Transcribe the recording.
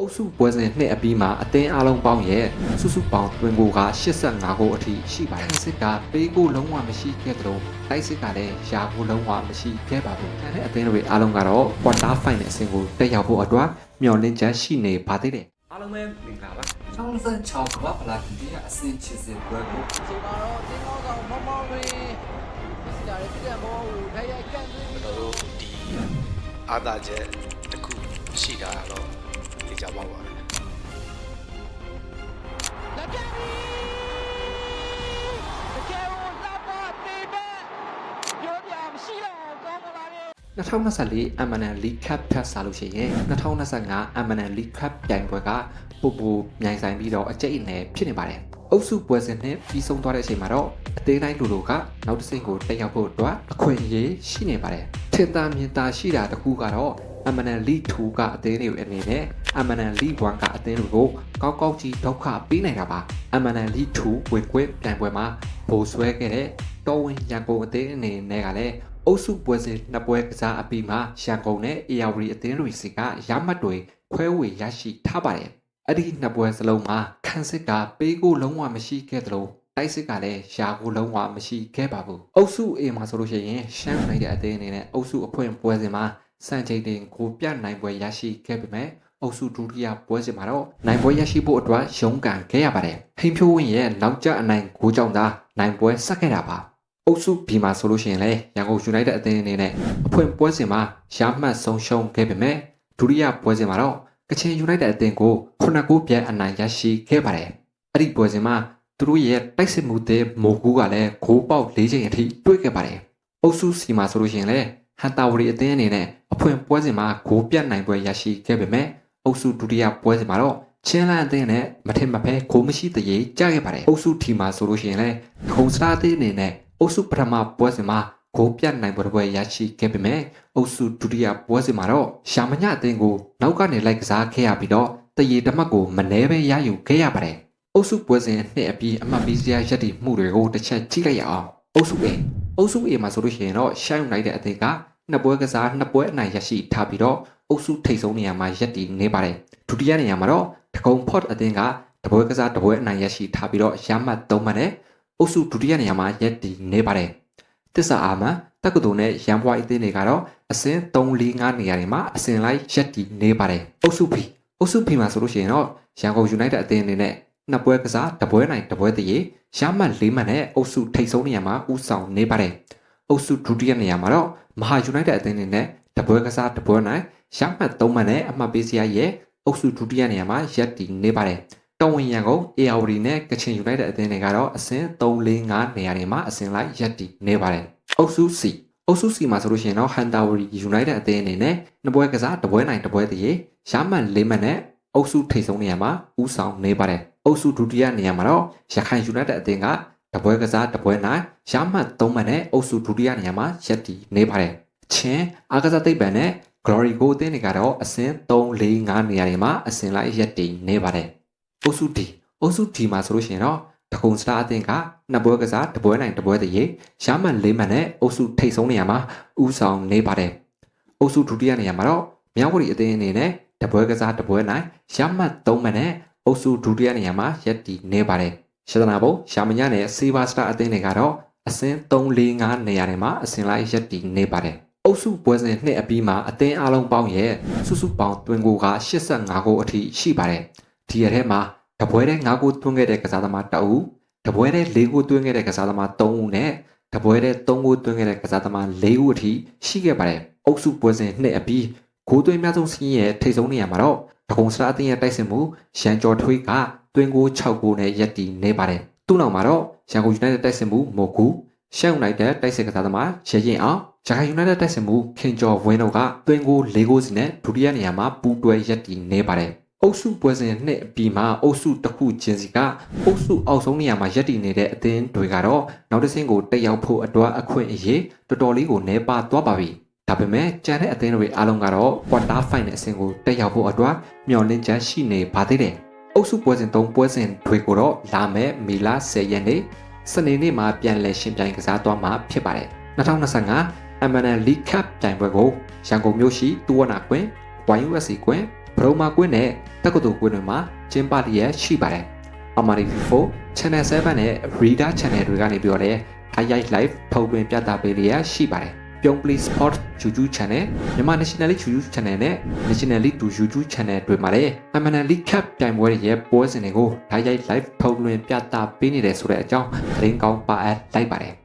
အုပ်စုပွဲစဉ်နှစ်အပြီးမှာအသင်းအားလုံးပေါင်းရဲ့စုစုပေါင်းတွင်ကိုက85ဂိုးအထိရှိပါတယ်။စစ်ကပေးကိုလုံးဝမရှိခဲ့သလိုတိုက်စစ်ကလည်းရာကိုလုံးဝမရှိခဲ့ပါဘူး။အဲအသင်းတွေအားလုံးကတော့ quarter final အဆင့်ကိုတက်ရောက်ဖို့အတွက်မျှော်လင့်ချက်ရှိနေပါသေးတယ်။အားလုံးပဲမင်္ဂလာပါ။66ကမ္ဘာဖလားဒုတိယအဆင့်ချစ်စစ်ပွဲကိုဒီမှာတော့တင်းကောင်းဆောင်မောင်မောင်တွင်စီတာရဲ့ပြန်ဘောကိုထိုင်ရိုက်ကန်သွင်းပြီးကျွန်တော်တို့ဒီအာသာချက်တစ်ခုရှိတာတော့ သိကြပါပါမယ်လက်ပြန်ပြီးတကယ်ကိုလှပပေပဲပြောပြမရှိတော့ကောင်းမလားလေ2024 MNN League Cup ထပ်စားလို့ရှိရင်2025 MNN League Cup ပြိုင်ပွဲကပူပူမြိုင်ဆိုင်ပြီးတော့အကျိတ်အနယ်ဖြစ်နေပါတယ်။အုပ်စုပွဲစဉ်နဲ့ပြီးဆုံးသွားတဲ့အချိန်မှာတော့အသေးတိုင်းလူလူကနောက်တစ်ဆင့်ကိုတက်ရောက်ဖို့အတွက်အခွင့်အရေးရှိနေပါတယ်။ ထင်သာမြင်သာရှိတာတစ်ခုကတော့ MNN League 2ကအသေးတွေအနေနဲ့ MNN League 1ကအသေးတွေကိုကောက်ကောက်ကြီးဒုက္ခပေးနေတာပါ။ MNN League 2ဝင်ခွင့်ပြိုင်ပွဲမှာဘိုးဆွဲခဲ့တဲ့တော်ဝင်ရန်ကုန်အသေးအနေနဲ့ကလည်းအုပ်စုပွဲစဉ်နှစ်ပွဲကစားအပြီးမှာရန်ကုန်နဲ့ AR အသင်းတွေစီကရမှတ်တွေခွဲဝေရရှိထားပါတယ်။အဲ့ဒီနှစ်ပွဲစလုံးမှာခန်းစစ်ကပေးကိုလုံးဝမရှိခဲ့သလို တိုက်စစ်ကလည်းရာကိုလုံးဝမရှိခဲ့ပါဘူး။အုပ်စု A မှာဆိုလို့ရှိရင်ရှမ်းနိုင်တဲ့အသင်းအနေနဲ့အုပ်စုအဖွင့်ပွဲစဉ်မှာစံချိန်တင်ကိုပြတ်နိုင်ပွဲရရှိခဲ့ပေမဲ့အုပ်စုဒုတိယပွဲစဉ်မှာတော့နိုင်ပွဲရရှိဖို့အတွက်ရုန်းကန်ခဲ့ရပါတယ်။ဟိန်ဖြိုးဝင်းရဲ့နောက်ကျအနိုင်ကိုကြောင့်သာနိုင်ပွဲဆက်ခဲ့တာပါ။အုပ်စု B မှာဆိုလို့ရှိရင်လည်းရန်ကုန် United အသင်းအနေနဲ့အဖွင့်ပွဲစဉ်မှာရမှတ်ဆုံးရှုံးခဲ့ပေမဲ့ဒုတိယပွဲစဉ်မှာတော့ကချင် United အသင်းကို9ဂိုးပြတ်အနိုင်ရရှိခဲ့ပါတယ်။အဲ့ဒီပွဲစဉ်မှာ သူတို့ရဲ့တိုက်စစ်မှုတဲ့မိုကူကလည်းဂိုးပေါက်၄ချိန်အထိတွေ့ခဲ့ပါတယ်။အုပ်စု C မှာဆိုလို့ရှိရင်လည်းဟန်တာဝရီအသင်းအနေနဲ့အဖွင့်ပွဲစဉ်မှာဂိုးပြတ်နိုင်ပွဲရရှိခဲ့ပေမဲ့အုပ်စုဒုတိယပွဲစဉ်မှာတော့ချင်းလန်အသင်းနဲ့မထင်မဖဲဂိုးမရှိတရေကြားခဲ့ပါတယ်။အုပ်စု T မှာဆိုလို့ရှိရင်လည်းခုံစရာအသင်းအနေနဲ့အုပ်စုပထမပွဲစဉ်မှာဂိုးပြတ်နိုင်ပွဲတစ်ပွဲရရှိခဲ့ပေမဲ့အုပ်စုဒုတိယပွဲစဉ်မှာတော့ရှာမညအသင်းကိုနောက်ကနေလိုက်ကစားခဲ့ရပြီးတော့တရေတမတ်ကိုမနှဲပဲရယူခဲ့ရပါတယ်။ အုပ်စုပွဲစဉ်နှစ်အပြီးအမှတ်ပေးစရာရက်တည်မှုတွေကိုတစ်ချက်ကြည့်လိုက်ရအောင်။အုပ်စု A အုပ်စု A မှာဆိုလို့ရှိရင်တော့ရှိုင်းနိုင်တဲ့အသင်းကနှစ်ပွဲကစားနှစ်ပွဲအနိုင်ရရှိထားပြီးတော့အုပ်စုထိပ်ဆုံးနေရာမှာရက်တည်နေပါတယ်။ဒုတိယနေရာမှာတော့တကုံဖော့အသင်းကတပွဲကစားတပွဲအနိုင်ရရှိထားပြီးတော့ရမှတ်၃မှတ်နဲ့အုပ်စုဒုတိယနေရာမှာရက်တည်နေပါတယ်။တစ္ဆာအာမန်တက္ကသိုလ်နဲ့ရန်ဘွားအသင်းတွေကတော့အဆင့်3 4 5နေရာတွေမှာအဆင့်လိုက်ရက်တည်နေပါတယ်။အုပ်စု B အုပ်စု B မှာဆိုလို့ရှိရင်တော့ရန်ကုန် United အသင်းအနေနဲ့ နှစ်ပွဲကစားတပွဲနိုင်တပွဲတည်းရမှတ်၄မှတ်နဲ့အုပ်စုထိပ်ဆုံးနေရာမှာဦးဆောင်နေပါတယ်။အုပ်စုဒုတိယနေရာမှာတော့မဟာ United အသင်းအနေနဲ့တပွဲကစားတပွဲနိုင်ရမှတ်၃မှတ်နဲ့အမှတ်ပေးစရာရဲ့အုပ်စုဒုတိယနေရာမှာရက်တည်နေပါတယ်။တော်ဝင်ရန်ကုန် AR နဲ့ကချင် United အသင်းတွေကတော့အဆင့်3 4 5နေရာတွေမှာအဆင့်လိုက်ရက်တည်နေပါတယ်။အုပ်စု C အုပ်စု C မှာဆိုလို့ရှိရင်တော့ Hantawari United အသင်းအနေနဲ့နှစ်ပွဲကစားတပွဲနိုင်တပွဲတည်းရမှတ်၄မှတ်နဲ့အုပ်စုထိပ်ဆုံးနေရာမှာဦးဆောင်နေပါတယ်။ အုပ်စုဒုတိယနေရာမှာတော့ရခိုင် United အသင်းကတပွဲကစားတပွဲနိုင်ရမှတ်၃မှတ်နဲ့အုပ်စုဒုတိယနေရာမှာရက်တည်နေပါတယ်။ချင်းအားကစားသိပ္ပံနဲ့ Glory Go အသင်းတွေကတော့အဆင့်3 4 5နေရာတွေမှာအဆင့်လိုက်ရက်တည်နေပါတယ်။အုပ်စု D အုပ်စု D မှာဆိုလို့ရှိရင်တော့တကုံစတာအသင်းကနှစ်ပွဲကစားတပွဲနိုင်တပွဲတည်းရမှတ်၄မှတ်နဲ့အုပ်စုထိပ်ဆုံးနေရာမှာဦးဆောင်နေပါတယ်။အုပ်စုဒုတိယနေရာမှာတော့မြောက်ဝတီအသင်းအနေနဲ့တပွဲကစားတပွဲနိုင်ရမှတ်၃မှတ်နဲ့ အုပ်စုဒုတိယနေရာမှာရက်တည်နေပါတယ်။ရှဒနာဘုံရှာမညနဲ့စေဘာစတာအသင်းတွေကတော့အဆင့်3 4 5နေရာတွေမှာအဆင့်လိုက်ရက်တည်နေပါတယ်။အုပ်စုပွဲစဉ်နှစ်အပြီးမှာအသင်းအလုံးပေါင်းရဲ့စုစုပေါင်းတွင်ကိုက85ဂိုးအထိရှိပါတယ်။ဒီရက်ထဲမှာတပွဲတဲ့9ဂိုးသွင်းခဲ့တဲ့ကစားသမား2ဦးတပွဲတဲ့4ဂိုးသွင်းခဲ့တဲ့ကစားသမား3ဦးနဲ့တပွဲတဲ့3ဂိုးသွင်းခဲ့တဲ့ကစားသမား4ဦးအထိရှိခဲ့ပါတယ်။အုပ်စုပွဲစဉ်နှစ်အပြီးဂိုးသွင်းများဆုံးစီးရဲ့ထိပ်ဆုံးနေရာမှာတော့ ဒဂုံစရာအသင်းရဲ့တိုက်စစ်မှုရန်ကျော်ထွေးကသွင်းဂိုး6ဂိုးနဲ့ရပ်တည်နေပါတယ်။သူ့နောက်မှာတော့ရန်ကုန် United တိုက်စစ်မှုမိုကူရှမ်း United တိုက်စစ်ကစားသမားရရင်အောင်ဂျခိုင် United တိုက်စစ်မှုခင်ကျော်ဝင်းတို့ကသွင်းဂိုး၄ဂိုးစီနဲ့ဒုတိယနေရာမှာပူးတွဲရပ်တည်နေပါတယ်။အုပ်စုပွဲစဉ်နှစ်အပြီးမှာအုပ်စုတစ်ခုချင်းစီကအုပ်စုအောက်ဆုံးနေရာမှာရပ်တည်နေတဲ့အသင်းတွေကတော့နောက်တစ်ဆင့်ကိုတက်ရောက်ဖို့အတွက်အခွင့်အရေးတော်တော်လေးကိုနှဲပါသွားပါပြီ။ ဒါပေမဲ့ကျန်တဲ့အသင်းတွေအားလုံးကတော့ quarter final အဆင့်ကိုတက်ရောက်ဖို့အတွက်မျှော်လင့်ချက်ရှိနေပါသေးတယ်။အုပ်စုပွဲစဉ်၃ပွဲစဉ်တွေကိုတော့လာမယ့်မေလ10ရက်နေ့စနေနေ့မှာပြန်လည်ရှင်ပြိုင်ကစားသွားမှာဖြစ်ပါတယ်။2025 MNL League Cup ပြိုင်ပွဲကိုရန်ကုန်မြို့ရှိတူဝနာကွင်း YUSC ကွင်းဘရုံမာကွင်းနဲ့တက္ကသိုလ်ကွင်းတွေမှာကျင်းပလျက်ရှိပါတယ်။ Amari4 Channel 7နဲ့ Reader Channel တွေကနေပြီးတော့လည်း highlight live ထုတ်လွှင့်ပြသပေးလျက်ရှိပါတယ်။ ပြုံး Play Sport YouTube Channel မြန်မာ National League YouTube Channel နဲ့ National League 2 YouTube Channel တွေမှာလည်း MNL League Cup ပြိုင်ပွဲတွေရဲ့ပွဲစဉ်တွေကို highlight live ထုတ်လွှင့်ပြသပေးနေတယ်ဆိုတဲ့အကြောင်းသတင်းကောင်းပါအပ်လိုက်ပါတယ်။